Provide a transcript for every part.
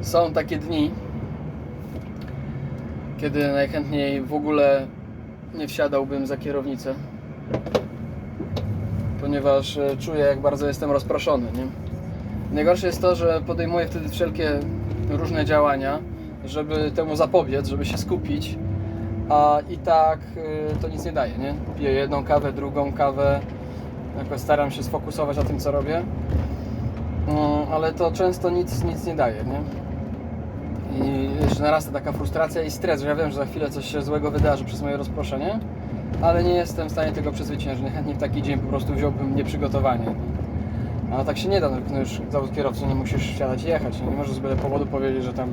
Są takie dni, kiedy najchętniej w ogóle nie wsiadałbym za kierownicę, ponieważ e, czuję, jak bardzo jestem rozproszony. Nie? Najgorsze jest to, że podejmuję wtedy wszelkie różne działania, żeby temu zapobiec, żeby się skupić, a i tak y, to nic nie daje, nie? Piję jedną kawę, drugą kawę, jakoś staram się sfokusować na tym, co robię, ale to często nic, nic nie daje, nie? I jeszcze narasta taka frustracja i stres, że ja wiem, że za chwilę coś się złego wydarzy przez moje rozproszenie, ale nie jestem w stanie tego przezwyciężyć. Chętnie w taki dzień po prostu wziąłbym nieprzygotowanie. A tak się nie da, no już zawód kierowcy nie musisz wsiadać i jechać. Nie możesz z byle powodu powiedzieć, że tam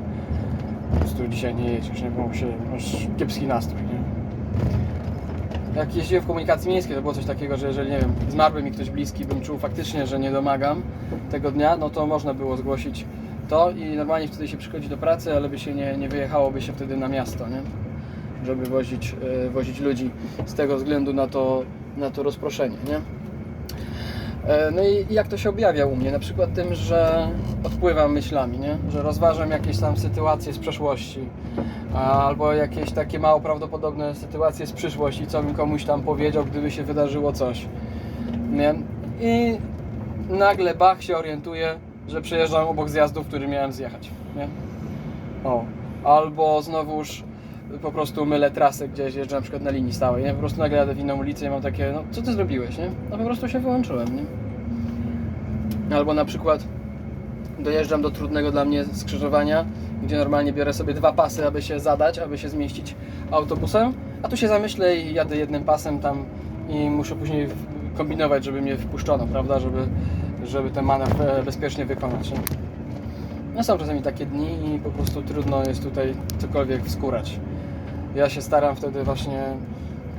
po prostu dzisiaj nie jedziesz, nie? Bo się, masz kiepski nastrój, nie? Jak jeździłem w komunikacji miejskiej, to było coś takiego, że jeżeli, nie wiem, zmarłby mi ktoś bliski, bym czuł faktycznie, że nie domagam tego dnia, no to można było zgłosić to i normalnie wtedy się przychodzi do pracy, ale by się nie, nie wyjechałoby się wtedy na miasto, nie? Żeby wozić, e, wozić ludzi z tego względu na to, na to rozproszenie, nie? E, No i jak to się objawia u mnie? Na przykład tym, że odpływam myślami, nie? że rozważam jakieś tam sytuacje z przeszłości albo jakieś takie mało prawdopodobne sytuacje z przyszłości, co bym komuś tam powiedział, gdyby się wydarzyło coś. Nie? I nagle Bach się orientuje, że przejeżdżam obok zjazdu, w który miałem zjechać. Nie? O. Albo znowuż po prostu mylę trasę gdzieś, jeżdżę na przykład na linii stałej, nie? Po prostu nagle jadę w inną ulicę i mam takie, no co ty zrobiłeś, nie? No po prostu się wyłączyłem, nie? Albo na przykład dojeżdżam do trudnego dla mnie skrzyżowania, gdzie normalnie biorę sobie dwa pasy, aby się zadać, aby się zmieścić autobusem, a tu się zamyślę i jadę jednym pasem tam i muszę później kombinować, żeby mnie wpuszczono, prawda, żeby, żeby ten manewr e, bezpiecznie wykonać. Nie? No są czasami takie dni i po prostu trudno jest tutaj cokolwiek wskórać. Ja się staram wtedy właśnie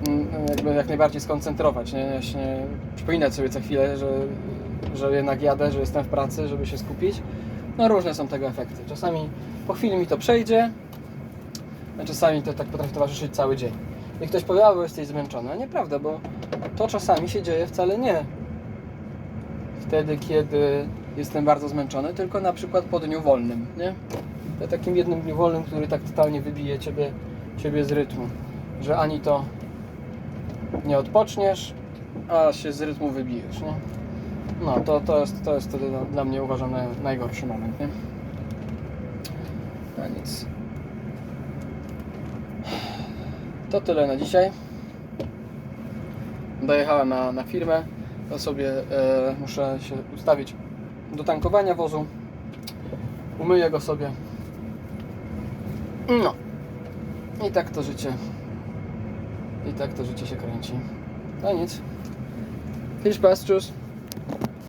mm, jakby jak najbardziej skoncentrować, nie? Ja się nie przypominać sobie co chwilę, że, że jednak jadę, że jestem w pracy, żeby się skupić. No różne są tego efekty. Czasami po chwili mi to przejdzie, a czasami to tak potrafi towarzyszyć cały dzień. I ktoś powie, bo jesteś zmęczony. A nieprawda, bo to czasami się dzieje wcale nie wtedy, kiedy jestem bardzo zmęczony, tylko na przykład po dniu wolnym, nie? Takim jednym dniu wolnym, który tak totalnie wybije ciebie, ciebie z rytmu, że ani to nie odpoczniesz, a się z rytmu wybijesz, nie? No, to, to, jest, to jest wtedy no, dla mnie uważam naj, najgorszy moment, nie? A nic. To tyle na dzisiaj. Dojechałem na, na firmę. To sobie e, muszę się ustawić do tankowania wozu. Umyję go sobie. No. I tak to życie. I tak to życie się kręci. No nic. Spaß, tschüss.